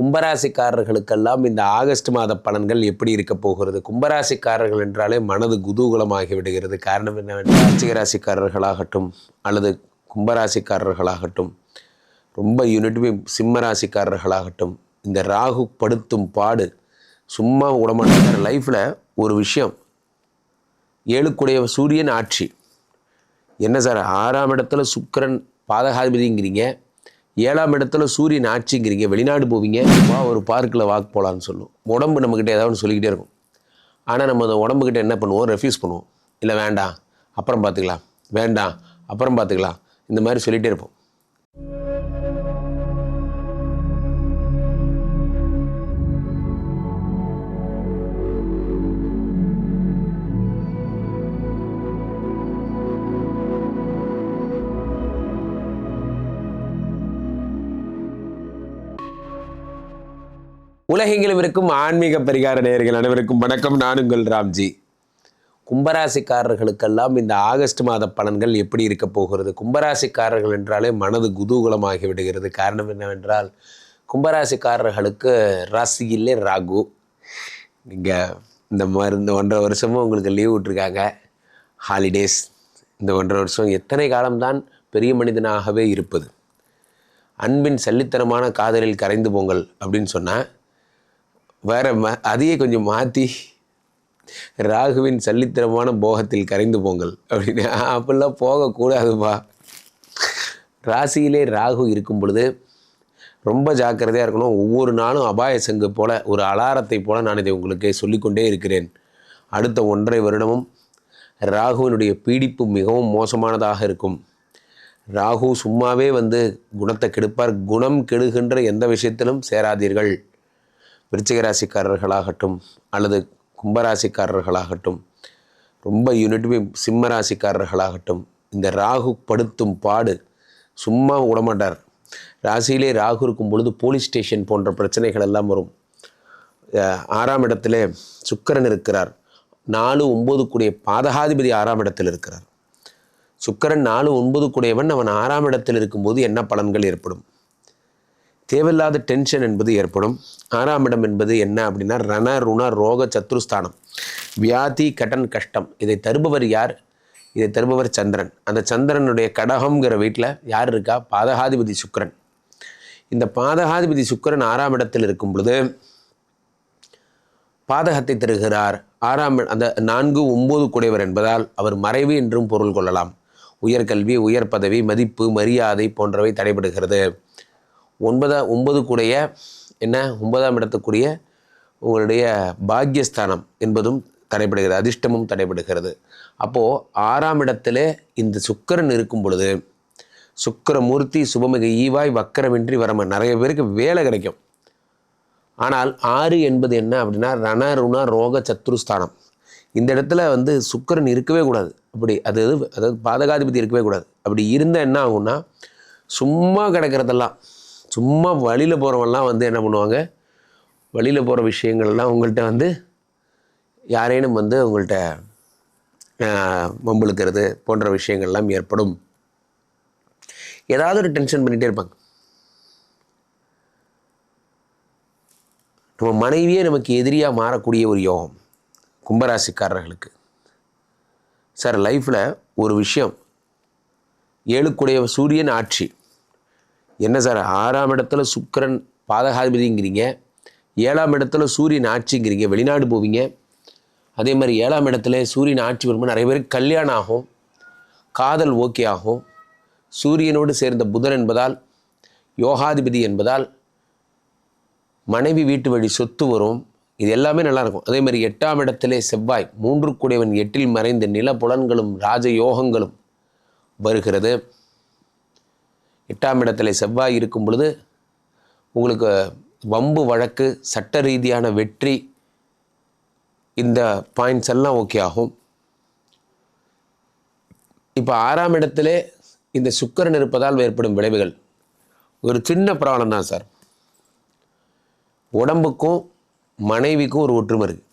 கும்பராசிக்காரர்களுக்கெல்லாம் இந்த ஆகஸ்ட் மாத பலன்கள் எப்படி இருக்க போகிறது? கும்பராசிக்காரர்கள் என்றாலே மனது குதூகலமாகி விடுகிறது. காரணம் என்னவென்றால் ஆட்சிகராசிக்காரர்களாகட்டும் அல்லது கும்பராசிக்காரர்களாகட்டும் ரொம்ப யூனிட்டுமே சிம்மராசிக்காரர்களாகட்டும் இந்த ராகு படுத்தும் பாடு சும்மா விடமாட்டார் லைஃப்பில் ஒரு விஷயம். ஏழுக்குடைய சூரியன் ஆட்சி. என்ன சார்? ஆறாம் இடத்துல சுக்கரன் பாதகாதிபதிங்கிறீங்க. ஏழாம் இடத்துல சூரியன் ஆட்சிங்கிறீங்க வெளிநாடு போவீங்க வா ஒரு பார்க்கில் வாக் போகலான்னு சொல்லும். உடம்பு நம்மக்கிட்ட ஏதாவது ஒன்று சொல்லிக்கிட்டே இருக்கும். ஆனால் நம்ம அந்த உடம்புக்கிட்ட என்ன பண்ணுவோம்? ரெஃப்யூஸ் பண்ணுவோம். இல்லை வேண்டாம் அப்புறம் பார்த்துக்கலாம் வேண்டாம் அப்புறம் பார்த்துக்கலாம் இந்த மாதிரி சொல்லிகிட்டே இருப்போம். உலகெங்கிலும் இருக்கும் ஆன்மீக பரிகார நேயர்கள் அனைவருக்கும் வணக்கம். நான் உங்கள் ராம்ஜி. கும்பராசிக்காரர்களுக்கெல்லாம் இந்த ஆகஸ்ட் மாத பலன்கள் எப்படி இருக்க போகிறது? கும்பராசிக்காரர்கள் என்றாலே மனது குதூகலமாகி விடுகிறது. காரணம் என்னவென்றால் கும்பராசிக்காரர்களுக்கு ராசியிலே ராகு. நீங்கள் இந்த மாதிரி இந்த ஒன்றரை வருஷமும் உங்களுக்கு லீவ் விட்ருக்காங்க ஹாலிடேஸ் இந்த ஒன்றரை வருஷம் எத்தனை காலம்தான் பெரிய மனிதனாகவே இருப்பது? அன்பின் சல்லித்தனமான காதலில் கரைந்து போங்கள் அப்படின்னு சொன்னால் வேற ம அதையே கொஞ்சம் மாற்றி ராகுவின் சல்லித்தனமான போகத்தில் கரைந்து போங்கள். அப்படின்னு அப்படிலாம் போகக்கூடாதுப்பா. ராசியிலே ராகு இருக்கும் பொழுது ரொம்ப ஜாக்கிரதையாக இருக்கணும். ஒவ்வொரு நாளும் அபாய சங்கு போல் ஒரு அலாரத்தை போல நான் இதை உங்களுக்கு சொல்லிக்கொண்டே இருக்கிறேன். அடுத்த ஒன்றரை வருடமும் ராகுவினுடைய பீடிப்பு மிகவும் மோசமானதாக இருக்கும். ராகு சும்மாவே வந்து குணத்தை கெடுப்பார். குணம் கெடுகின்ற எந்த விஷயத்திலும் சேராதீர்கள். விருச்சிகராசிக்காரர்களாகட்டும் அல்லது கும்பராசிக்காரர்களாகட்டும் ரொம்ப யூனிட்வி சிம்ம ராசிக்காரர்களாகட்டும் இந்த ராகு படுத்தும் பாடு சும்மா விடமாட்டார். ராசியிலே ராகு இருக்கும் பொழுது போலீஸ் ஸ்டேஷன் போன்ற பிரச்சனைகள் எல்லாம் வரும். ஆறாம் இடத்துல சுக்கிரன் இருக்கிறார். நாலு ஒம்பது கூடிய பாதகாதிபதி ஆறாம் இடத்தில் இருக்கிறார். சுக்கிரன் நாலு ஒன்பது கூடியவன் அவன் ஆறாம் இடத்தில் இருக்கும்போது என்ன பலன்கள் ஏற்படும்? தேவையில்லாத டென்ஷன் என்பது ஏற்படும். ஆறாம் இடம் என்பது என்ன அப்படின்னா ரண ருண ரோக சத்ருஸ்தானம். வியாதி கடன் கஷ்டம். இதை தருபவர் யார்? இதை தருபவர் சந்திரன். அந்த சந்திரனுடைய கடகம்ங்கிற வீட்டில் யார் இருக்கா? பாதகாதிபதி சுக்கிரன். இந்த பாதகாதிபதி சுக்கிரன் ஆறாம் இடத்தில் இருக்கும் பொழுது பாதகத்தை தருகிறார். ஆறாம் அந்த நான்கு ஒம்பது குடையவர் என்பதால் அவர் மறைவு என்றும் பொருள் கொள்ளலாம். உயர்கல்வி உயர் பதவி மதிப்பு மரியாதை போன்றவை தடைபடுகிறது. ஒன்பதா ஒன்பது கூடைய என்ன? ஒன்பதாம் இடத்துக்குரிய உங்களுடைய பாக்யஸ்தானம் என்பதும் தடைபடுகிறது அதிர்ஷ்டமும் தடைபடுகிறது. அப்போது ஆறாம் இடத்துல இந்த சுக்கிரன் இருக்கும் பொழுது சுக்கிரமூர்த்தி சுபமிகு ஈவாய் வக்கரமின்றி வரம நிறைய பேருக்கு வேலை கிடைக்கும். ஆனால் ஆறு என்பது என்ன அப்படின்னா ரண ருண ரோக சத்ருஸ்தானம் இந்த இடத்துல வந்து சுக்கிரன் இருக்கவே கூடாது. அப்படி அது அதாவது பாதகாதிபதி இருக்கவே கூடாது. அப்படி இருந்தால் என்ன ஆகும்னா சும்மா கிடக்கிறதெல்லாம் சும்மா வழியில் போகிறவங்கலாம் வந்து என்ன பண்ணுவாங்க? வழியில் போகிற விஷயங்கள்லாம் உங்கள்கிட்ட வந்து யாரேனும் வந்து உங்கள்கிட்ட மம்பளுக்கிறது போன்ற விஷயங்கள்லாம் ஏற்படும். ஏதாவது ஒரு டென்ஷன் பண்ணிகிட்டே இருப்பாங்க. நம்ம மனைவியே நமக்கு எதிரியாக மாறக்கூடிய ஒரு யோகம் கும்பராசிக்காரர்களுக்கு. சார் லைஃப்பில் ஒரு விஷயம் ஏழுக்குடைய சூரியன் ஆட்சி. என்ன சார் ஆறாம் இடத்துல சுக்கிரன் பாதகாதிபதிங்கிறீங்க ஏழாம் இடத்துல சூரியன் ஆட்சிங்கிறீங்க வெளிநாடு போவீங்க. அதே மாதிரி ஏழாம் இடத்துல சூரியன் ஆட்சி வரும்போது நிறைய பேருக்கு கல்யாணம் ஆகும் காதல் ஓகே ஆகும். சூரியனோடு சேர்ந்த புதன் என்பதால் யோகாதிபதி என்பதால் மனைவி வீட்டு வழி சொத்து வரும் இது எல்லாமே நல்லாயிருக்கும் அதே மாதிரி எட்டாம் இடத்திலே செவ்வாய் மூன்று கூடியவன் எட்டில் மறைந்த நிலப்புலன்களும் ராஜயோகங்களும் வருகிறது. எட்டாம் இடத்துல செவ்வாய் இருக்கும் பொழுது உங்களுக்கு வம்பு வழக்கு சட்ட ரீதியான வெற்றி இந்த பாயிண்ட்ஸ் எல்லாம் ஓகே ஆகும். இப்போ ஆறாம் இடத்திலே இந்த சுக்கிரன் இருப்பதால் ஏற்படும் விளைவுகள். ஒரு சின்ன ப்ராப்ளம் தான் சார். உடம்புக்கும் மனைவிக்கும் ஒரு ஒற்றுமை இருக்குது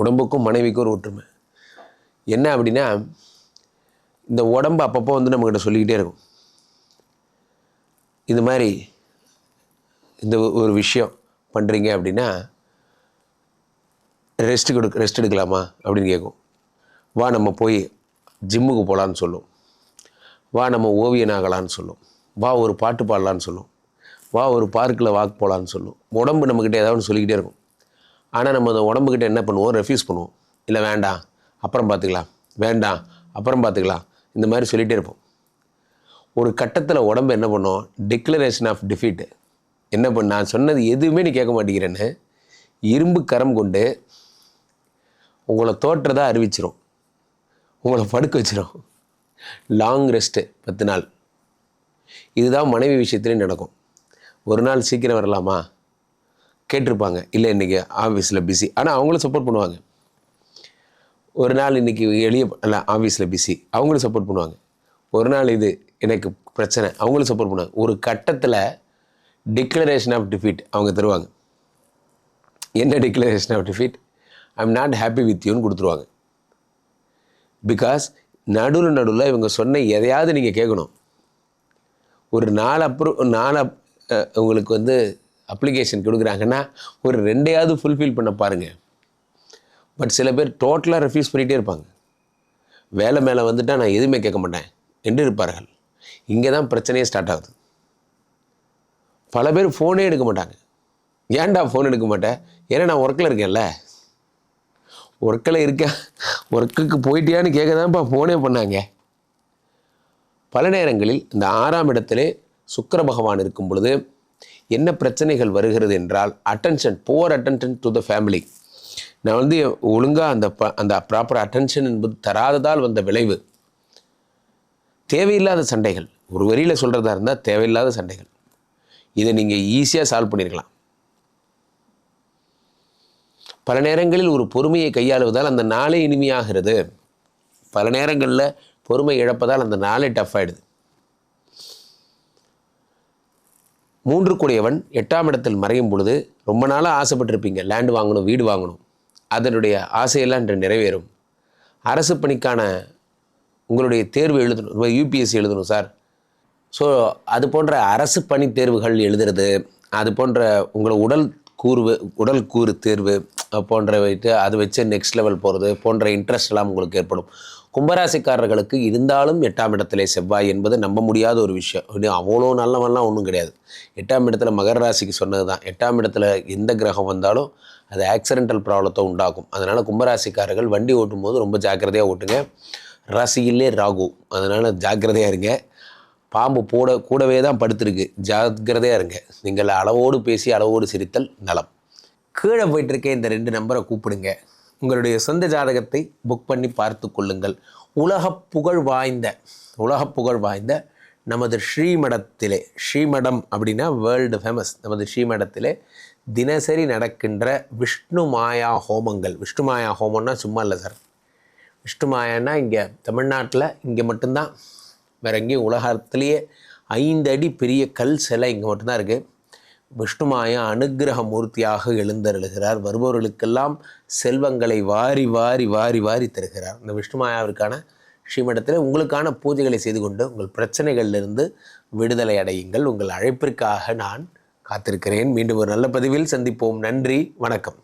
உடம்புக்கும் மனைவிக்கும் ஒரு ஒற்றுமை. என்ன அப்படின்னா இந்த உடம்பு அப்பப்போ வந்து நம்மக்கிட்ட சொல்லிக்கிட்டே இருக்கும். இது மாதிரி இந்த ஒரு விஷயம் பண்ணுறீங்க அப்படின்னா ரெஸ்ட் கொடு ரெஸ்ட் எடுக்கலாமா அப்படின்னு கேட்கும். வா நம்ம போய் ஜிம்முக்கு போகலான்னு சொல்லும். வா நம்ம ஓவியனாகலான்னு சொல்லும். வா ஒரு பாட்டு பாடலான்னு சொல்லும். வா ஒரு பார்க்கில் வாக் போகலான்னு சொல்லும். உடம்பு நம்மக்கிட்ட ஏதாவது ஒன்று சொல்லிக்கிட்டே இருக்கும். ஆனால் நம்ம அந்த உடம்புக்கிட்ட என்ன பண்ணுவோம்? ரெஃப்யூஸ் பண்ணுவோம். இல்லை வேண்டாம். அப்புறம் பார்த்துக்கலாம். வேண்டாம். அப்புறம் பார்த்துக்கலாம். இந்த மாதிரி சொல்லிகிட்டே இருப்போம். ஒரு கட்டத்தில் உடம்பு என்ன பண்ணும்? டிக்ளரேஷன் ஆஃப் டிஃபீட்டு என்ன பண்ண? நான் சொன்னது எதுவுமே நீ கேட்க மாட்டேங்கிறேன்னு இரும்பு கரம் கொண்டு உங்களை தோற்றதாக அறிவிச்சிரும். உங்களை படுக்க வச்சிரும். லாங் ரெஸ்ட்டு பத்து நாள். இதுதான் மனைவி விஷயத்துலேயும் நடக்கும். ஒரு நாள் சீக்கிரம் வரலாமா? கேட்டிருப்பாங்க. இல்லை இன்றைக்கி ஆஃபீஸில் பிஸி ஆனால் அவங்களும் சப்போர்ட் பண்ணுவாங்க. ஒரு நாள் இன்றைக்கி எளிய இல்லை ஆஃபீஸில் பிஸி அவங்களும் சப்போர்ட் பண்ணுவாங்க. ஒரு நாள் இது எனக்கு பிரச்சனை. அவங்களும் சப்போர்ட் பண்ணுவாங்க ஒரு கட்டத்தில் டிக்ளரேஷன் ஆஃப் டிஃபீட் அவங்க தருவாங்க. என்ன declaration of defeat I'm not happy with யூன்னு கொடுத்துருவாங்க. பிகாஸ் நடுவில் நடுவில் இவங்க சொன்ன எதையாவது நீங்கள் கேட்கணும். ஒரு நாலு அப்ரூவ் நாலு உங்களுக்கு வந்து அப்ளிகேஷன் கொடுக்குறாங்கன்னா ஒரு ரெண்டையாவது ஃபுல்ஃபில் பண்ண பாருங்கள் பட் சில பேர் டோட்டலாக ரெஃப்யூஸ் பண்ணிகிட்டே இருப்பாங்க. வேலை மேலே வந்துட்டால் நான் எதுவுமே கேட்க மாட்டேன். என்று இருப்பார்கள் இங்கே தான் பிரச்சனையே ஸ்டார்ட் ஆகுது. பல பேர் ஃபோனே எடுக்க மாட்டாங்க. ஏன்டா ஃபோன் எடுக்க மாட்டேன் ஏன்னா நான் ஒர்க்கில் இருக்கேன்ல. ஒர்க்கில் இருக்கேன் ஒர்க்குக்கு போயிட்டியான்னு கேட்க தான்ப்பா ஃபோனே பண்ணாங்க. பல நேரங்களில் இந்த ஆறாம் இடத்திலே சுக்கர பகவான் இருக்கும் பொழுது என்ன பிரச்சனைகள் வருகிறது என்றால் attention for attention to the family நான் வந்து ஒழுங்காக அந்த ப அந்த ப்ராப்பர் அட்டென்ஷன் என்பது தராததால் வந்த விளைவு. தேவையில்லாத சண்டைகள். ஒரு வரியில் சொல்கிறதா இருந்தால் தேவையில்லாத சண்டைகள். இதை நீங்கள் ஈஸியாக சால்வ் பண்ணியிருக்கலாம் பல நேரங்களில் ஒரு பொறுமையை கையாளுவதால் அந்த நாளே இனிமையாகிறது. பல நேரங்களில் பொறுமை இழப்பதால் அந்த நாளே டஃப் ஆயிடுது. மூன்று கூடியவன் எட்டாம் இடத்தில் மறையும் பொழுது ரொம்ப நாளாக ஆசைப்பட்டிருப்பீங்க. லேண்டு வாங்கணும் வீடு வாங்கணும். அதனுடைய ஆசையெல்லாம் இன்று நிறைவேறும். அரசு பணிக்கான உங்களுடைய தேர்வு எழுதணும் யூபிஎஸ்சி எழுதணும் சார். ஸோ அது போன்ற அரசு பணி தேர்வுகள் எழுதுறது அது போன்ற உங்களை உடல் கூர்வு உடல் கூறு தேர்வு போன்ற வைத்து அது வச்சு நெக்ஸ்ட் லெவல் போகிறது போன்ற இன்ட்ரெஸ்ட் எல்லாம் உங்களுக்கு ஏற்படும். கும்பராசிக்காரர்களுக்கு இருந்தாலும் எட்டாம் இடத்திலே செவ்வாய் என்பது நம்ப முடியாத ஒரு விஷயம். அவ்வளோ நல்லவன்லாம் ஒன்றும் கிடையாது. எட்டாம் இடத்துல மகர ராசிக்கு சொன்னது தான் எட்டாம் இடத்துல எந்த கிரகம் வந்தாலும் அது ஆக்சிடென்டல் ப்ராப்ளத்தை உண்டாகும். அதனால் கும்பராசிக்காரர்கள் வண்டி ஓட்டும் போது ரொம்ப ஜாக்கிரதையாக ஓட்டுங்க. ராசியிலே ராகு. அதனால் ஜாக்கிரதையாக இருங்க. பாம்பு போட கூடவே தான் படுத்திருக்கு. ஜாக்கிரதையாக இருங்க. நீங்கள் அளவோடு பேசி அளவோடு சிரித்தல் நலம். கீழே போயிட்டுருக்க இந்த ரெண்டு நம்பரை கூப்பிடுங்க. உங்களுடைய சொந்த ஜாதகத்தை புக் பண்ணி பார்த்து கொள்ளுங்கள். உலக புகழ் வாய்ந்த உலக புகழ் வாய்ந்த நமது ஸ்ரீமடத்திலே ஸ்ரீமடம் அப்படின்னா வேர்ல்டு ஃபேமஸ் நமது ஸ்ரீமடத்திலே தினசரி நடக்கின்ற விஷ்ணு மாயா ஹோமங்கள். விஷ்ணு மாயா ஹோமம்னா சும்மா இல்லை சார். விஷ்ணு இங்கே தமிழ்நாட்டில் இங்கே மட்டும்தான். வேற எங்கேயும் உலகத்திலேயே ஐந்து அடி பெரிய கல் சிலை இங்கே மட்டும்தான் இருக்குது விஷ்ணுமாயா அனுக்கிரக மூர்த்தியாக எழுந்தருளுகிறார். வருபவர்களுக்கெல்லாம் செல்வங்களை வாரி வாரி வாரி வாரி தருகிறார். இந்த விஷ்ணுமாயாவிற்கான ஸ்ரீமடத்தில் உங்களுக்கான பூஜைகளை செய்து கொண்டு உங்கள் பிரச்சனைகளிலிருந்து விடுதலை அடையுங்கள். உங்கள் அழைப்பிற்காக நான் காத்திருக்கிறேன். மீண்டும் ஒரு நல்ல பதிவில் சந்திப்போம். நன்றி. வணக்கம்.